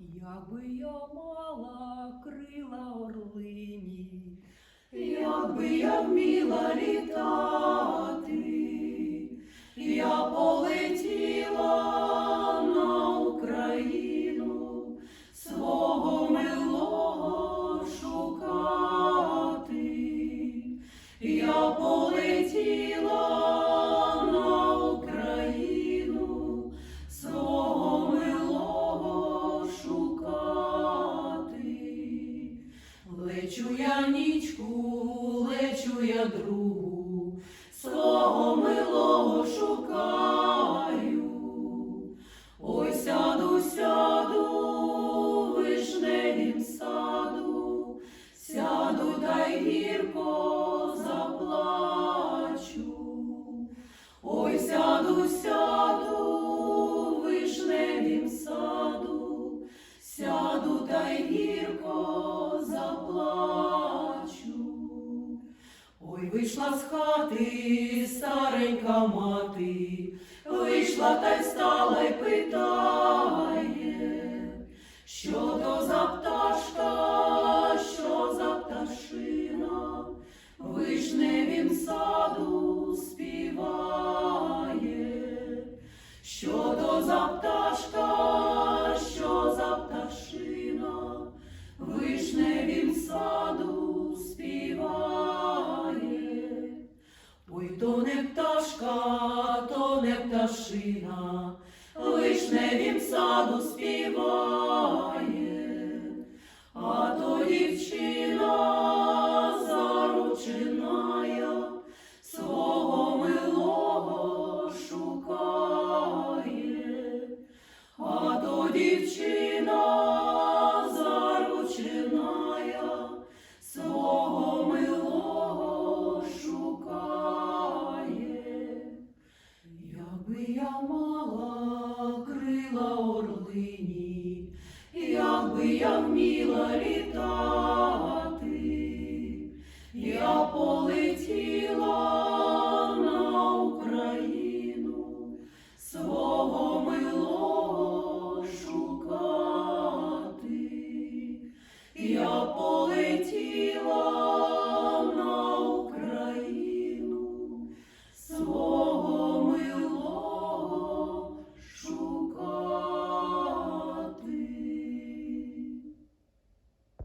Якби я мала крила орлині, якби я вміла літати, Лечу нічку, лечу я другу, вийшла з хати старенька мати, вийшла та й стала й питає, що то за пташка, що за пташина, вишневім саду співає, що то за пташка, пташка, то не пташина, вишневім саду співає, а то дівчина заручиная, свого милого шукає, а то дівчина мала крила орлині, якби я вміла літати,